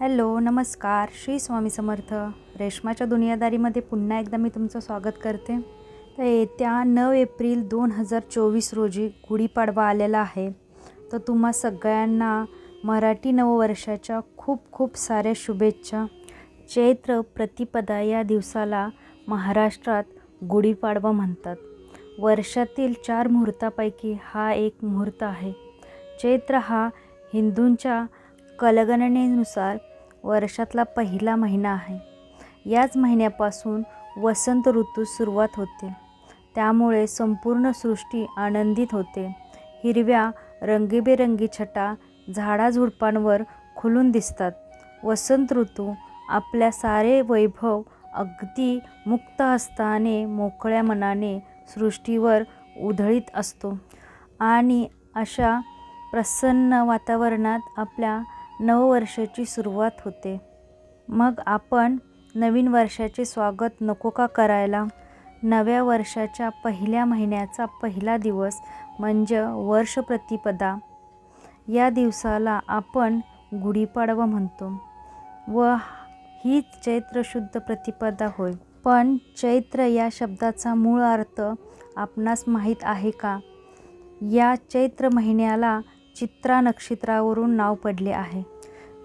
Hello नमस्कार. श्री स्वामी समर्थ. रेशमाच्या दुनियादारीमध्ये पुन्हा एकदा मी तुमचं स्वागत करते. तर येत्या नऊ एप्रिल दोन हजार चोवीस रोजी गुढीपाडवा आलेला आहे. तर तुम्हा सगळ्यांना मराठी नववर्षाच्या खूप खूप साऱ्या शुभेच्छा. चैत्र प्रतिपदा या दिवसाला महाराष्ट्रात गुढीपाडवा म्हणतात. वर्षातील चार मुहूर्तापैकी हा एक मुहूर्त आहे. चैत्र हा हिंदूंच्या कलगणनेनुसार वर्षातला पहिला महिना आहे. याच महिन्यापासून वसंत ऋतू सुरुवात होते. त्यामुळे संपूर्ण सृष्टी आनंदित होते. हिरव्या रंगीबेरंगी छटा झाडाझुडपांवर खुलून दिसतात. वसंत ऋतू आपल्या सारे वैभव अगदी मुक्त हस्ताने मोकळ्या मनाने सृष्टीवर उधळीत असतो. आणि अशा प्रसन्न वातावरणात आपल्या नववर्षाची सुरुवात होते. मग आपण नवीन वर्षाचे स्वागत नको का करायला? नव्या वर्षाच्या पहिल्या महिन्याचा पहिला दिवस म्हणजे वर्ष प्रतिपदा या दिवसाला आपण गुढीपाडवा म्हणतो व हीच चैत्र शुद्ध प्रतिपदा होय. पण चैत्र या शब्दाचा मूळ अर्थ आपणास माहीत आहे का? या चैत्र महिन्याला चित्रा नक्षत्रावरून नाव पडले आहे.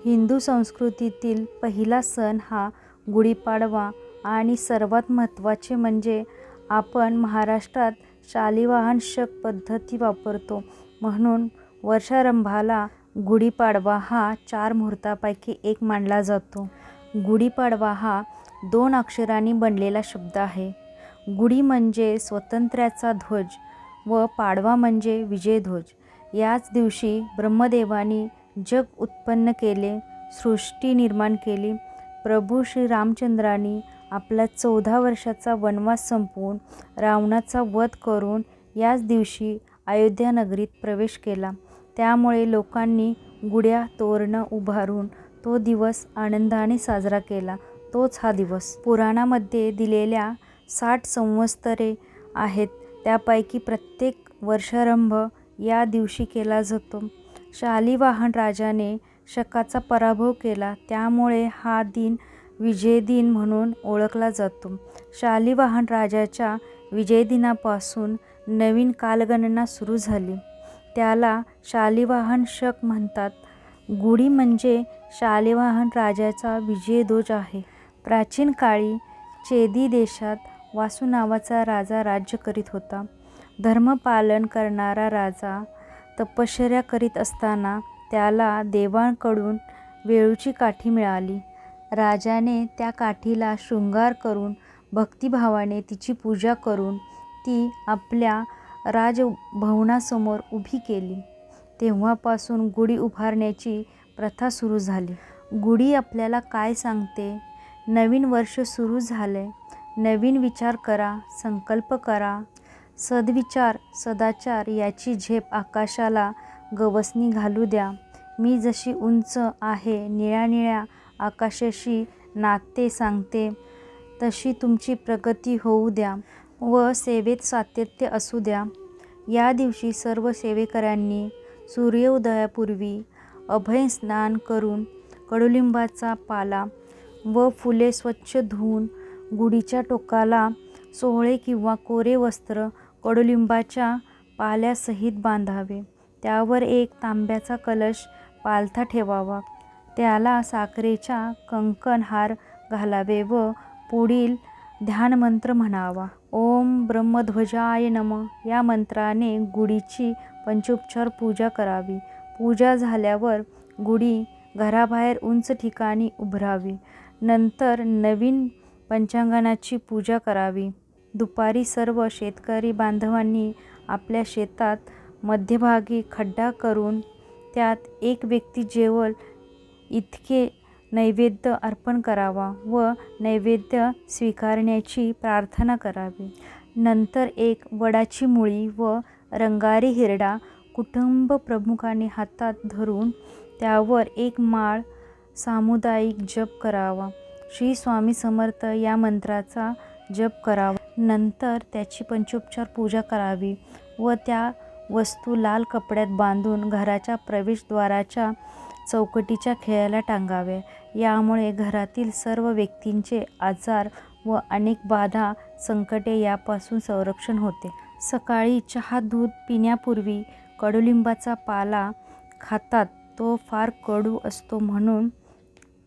हिंदू संस्कृतीतील पहिला सण हा गुढीपाडवा आणि सर्वात महत्त्वाचे म्हणजे आपण महाराष्ट्रात शालिवाहन शक पद्धती वापरतो. म्हणून वर्षारंभाला गुढीपाडवा हा चार मुहूर्तापैकी एक मानला जातो. गुढीपाडवा हा दोन अक्षरांनी बनलेला शब्द आहे. गुढी म्हणजे स्वातंत्र्याचा ध्वज व पाडवा म्हणजे विजयध्वज. याच दिवशी ब्रह्मदेवानी जग उत्पन्न केले सृष्टी निर्माण केली. प्रभू श्री रामचंद्रांनी आपला चौदा वर्षाचा वनवास संपवून रावणाचा वध करून याच दिवशी अयोध्या नगरीत प्रवेश केला. त्यामुळे लोकांनी गुढ्या तोरणं उभारून तो दिवस आनंदाने साजरा केला. तोच हा दिवस. पुराणामध्ये दिलेल्या साठ संवत्सरे आहेत. त्यापैकी प्रत्येक वर्षारंभ या दिवशी केला जातो. शालिवाहन राजाने शकाचा पराभव केला. त्यामुळे हा दिन विजय दिन म्हणून ओळखला जातो. शालिवाहन राजाच्या विजयदिनापासून नवीन कालगणना सुरू झाली. त्याला शालिवाहन शक म्हणतात. गुढी म्हणजे शालिवाहन राजाचा विजयध्वज आहे. प्राचीन काळी चेदी देशात वासू नावाचा राजा राज्य करीत होता. धर्मपालन करणारा राजा तपश्चर्या करीत असताना त्याला देवांकडून वेळूची काठी मिळाली. राजाने त्या काठीला शृंगार करून भक्तिभावाने तिची पूजा करून ती आपल्या राजभवनासमोर उभी केली. तेव्हापासून गुढी उभारण्याची प्रथा सुरू झाली. गुढी आपल्याला काय सांगते? नवीन वर्ष सुरू झाले नवीन विचार करा संकल्प करा. सद्विचार सदाचार याची झेप आकाशाला गवसणी घालू द्या. मी जशी उंच आहे निळ्या निळ्या आकाशाशी नाते सांगते तशी तुमची प्रगती होऊ द्या व सेवेत सातत्य असू द्या. या दिवशी सर्व सेवेकऱ्यांनी सूर्योदयापूर्वी अभय स्नान करून कडुलिंबाचा पाला व फुले स्वच्छ धुवून गुढीच्या टोकाला सोहळे किंवा कोरे वस्त्र कडुलिंबाच्या पाल्यासहित बांधावे. त्यावर एक तांब्याचा कलश पालथा ठेवावा. त्याला साखरेचा कंकण हार घालावे व पुढील ध्यानमंत्र म्हणावा. ओम ब्रह्मध्वजाय नम. या मंत्राने गुढीची पंचोपचार पूजा करावी. पूजा झाल्यावर गुढी घराबाहेर उंच ठिकाणी उभरावी. नंतर नवीन पंचांगणाची पूजा करावी. दुपारी सर्व शेतकरी बांधवांनी आपल्या शेतात मध्यभागी खड्डा करून त्यात एक व्यक्ती जेवल इतके नैवेद्य अर्पण करावा व नैवेद्य स्वीकारण्याची प्रार्थना करावी. नंतर एक वडाची मुळी व रंगारी हिरडा कुटुंब प्रमुखाने हातात धरून त्यावर एक माळ सामुदायिक जप करावा. श्री स्वामी समर्थ या मंत्राचा जप करावा. नंतर त्याची पंचोपचार पूजा करावी व त्या वस्तू लाल कपड्यात बांधून घराच्या प्रवेशद्वाराच्या चौकटीच्या खेळाला टांगाव्या. यामुळे घरातील सर्व व्यक्तींचे आजार व अनेक बाधा संकटे यापासून संरक्षण होते. सकाळी चहा दूध पिण्यापूर्वी कडुलिंबाचा पाला खातात. तो फार कडू असतो म्हणून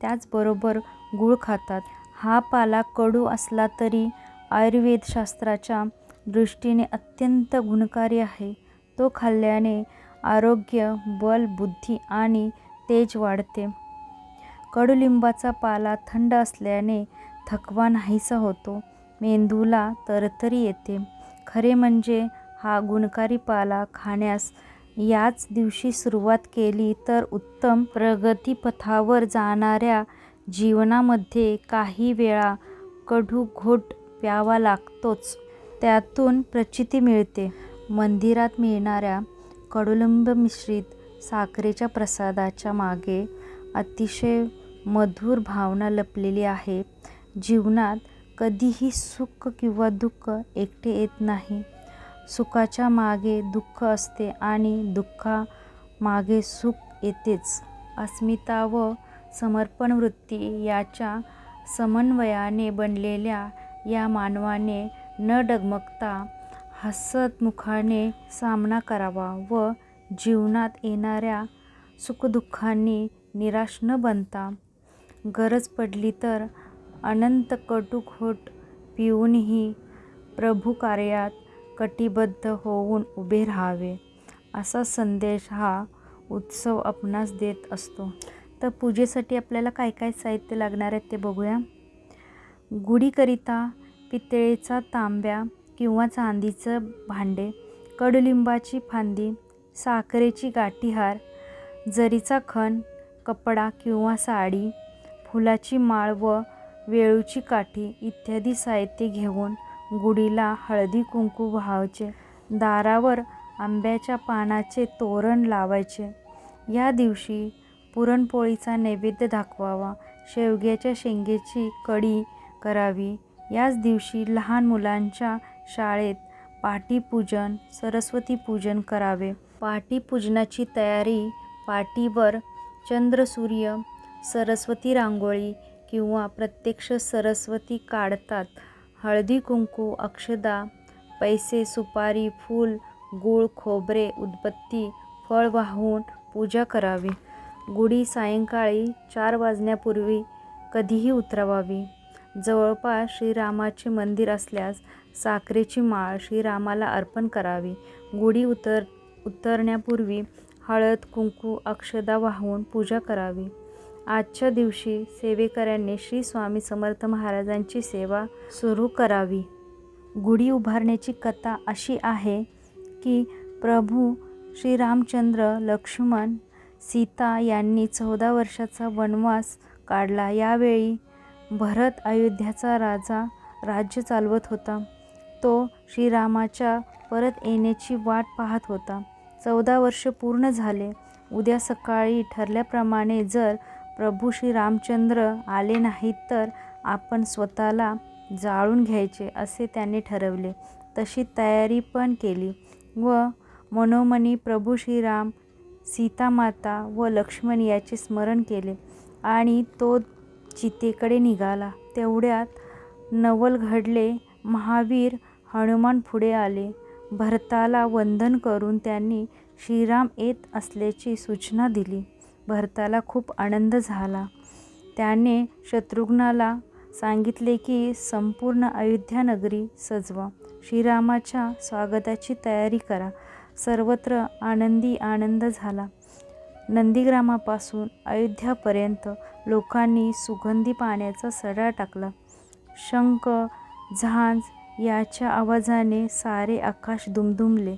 त्याचबरोबर गूळ खातात. हा पाला कडू असला तरी आयुर्वेदशास्त्राच्या दृष्टीने अत्यंत गुणकारी आहे. तो खाल्ल्याने आरोग्य बल बुद्धी आणि तेज वाढते. कडुलिंबाचा पाला थंड असल्याने थकवा नाहीसा होतो. मेंदूला तरतरी येते. खरे म्हणजे हा गुणकारी पाला खाण्यास याच दिवशी सुरुवात केली तर उत्तम प्रगतीपथावर जाणाऱ्या जीवनामध्ये काही वेळा कडू घोट प्यावा लागतोच. त्यातून प्रचिती मिळते. मंदिरात मिळणाऱ्या कडुलिंब मिश्रित साखरेच्या प्रसादाच्या मागे अतिशय मधुर भावना लपलेली आहे. जीवनात कधीही सुख किंवा दुःख एकटे येत नाही. सुखाच्या मागे दुःख असते आणि दुःखा मागे सुख येतेच. अस्मिता व समर्पण वृत्ती याच्या समन्वयाने बनलेल्या या मानवाने न डगमगता हसतमुखाने सामना करावा व जीवनात येणाऱ्या सुखदुःखांनी निराश न बनता गरज पडली तर अनंत कटुखोट पिऊनही प्रभू कार्यात कटिबद्ध होऊन उभे राहावे असा संदेश हा उत्सव आपणास देत असतो. तर पूजेसाठी आपल्याला काय काय साहित्य लागणार आहे ते बघूया. गुढीकरिता पितळेचा तांब्या किंवा चांदीचं भांडे कडुलिंबाची फांदी साखरेची गाठीहार जरीचा खण कपडा किंवा साडी फुलाची माळ व वेळूची काठी इत्यादी साहित्य घेऊन गुढीला हळदी कुंकू व्हायचे. दारावर आंब्याच्या पानाचे तोरण लावायचे. या दिवशी पुरणपोळीचा नैवेद्य दाखवावा. शेवग्याच्या शेंगेची कढी करावी. याच दिवशी लहान मुलांच्या शाळेत पाटीपूजन सरस्वती पूजन करावे. पाटीपूजनाची तयारी पाटीवर चंद्रसूर्य सरस्वती रांगोळी किंवा प्रत्यक्ष सरस्वती काढतात. हळदी कुंकू अक्षदा पैसे सुपारी फूल गूळ खोबरे उदबत्ती फळ वाहून पूजा करावी. गुढी सायंकाळी चार वाजण्यापूर्वी कधीही उतरवावी. जवळपास श्रीरामाचे मंदिर असल्यास साखरेची माळ श्रीरामाला अर्पण करावी. गुढी उतर उतरण्यापूर्वी हळद कुंकू अक्षदा वाहून पूजा करावी. आजच्या दिवशी सेवेकऱ्यांनी श्री स्वामी समर्थ महाराजांची सेवा सुरू करावी. गुढी उभारण्याची कथा अशी आहे की प्रभू श्रीरामचंद्र लक्ष्मण सीता यांनी चौदा वर्षाचा वनवास काढला. यावेळी भरत अयोध्याचा राजा राज्य चालवत होता. तो श्रीरामाच्या परत येण्याची वाट पाहत होता. चौदा वर्ष पूर्ण झाले. उद्या सकाळी ठरल्याप्रमाणे जर प्रभू श्रीरामचंद्र आले नाहीत तर आपण स्वतःला जाळून घ्यायचे असे त्याने ठरवले. तशी तयारी पण केली व मनोमनी प्रभू श्रीराम सीतामाता व लक्ष्मण याचे स्मरण केले आणि तो चितेकडे निघाला. तेवढ्यात नवल घडले. महावीर हनुमान पुढे आले. भरताला वंदन करून त्यांनी श्रीराम येत असल्याची सूचना दिली. भरताला खूप आनंद झाला. त्याने शत्रुघ्नाला सांगितले की संपूर्ण अयोध्या नगरी सजवा. श्रीरामाच्या स्वागताची तयारी करा. सर्वत्र आनंदी आनंद झाला. नंदीग्रामापासून अयोध्यापर्यंत लोकांनी सुगंधी पाण्याचा सडा टाकला. शंख झांज याच्या आवाजाने सारे आकाश दुमदुमले.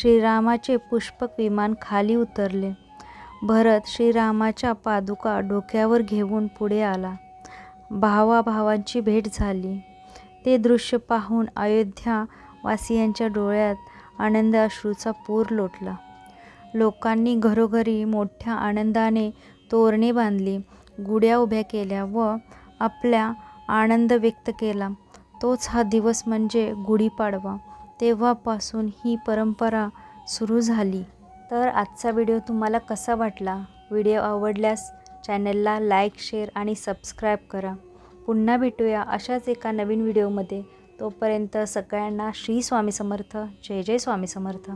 श्रीरामाचे पुष्पक विमान खाली उतरले. भरत श्रीरामाच्या पादुका डोक्यावर घेऊन पुढे आला. भावाभावांची भेट झाली. ते दृश्य पाहून अयोध्या वासियांच्या डोळ्यात आनंद अश्रूचा पूर लोटला. लोकांनी घरोघरी मोठ्या आनंदाने तोरणे बांधली. गुड्या उभ्या केल्या व आपल्या आनंद व्यक्त केला. तोच हा दिवस म्हणजे गुढीपाडवा तेव्हापासून ही परंपरा सुरू झाली. तर आजचा व्हिडिओ तुम्हाला कसा वाटला? व्हिडिओ आवडल्यास चॅनलला लाईक शेअर आणि सबस्क्राईब करा. पुन्हा भेटूया अशाच एका नवीन व्हिडिओमध्ये. तोपर्यंत सगळ्यांना श्री स्वामी समर्थ. जय जय स्वामी समर्थ.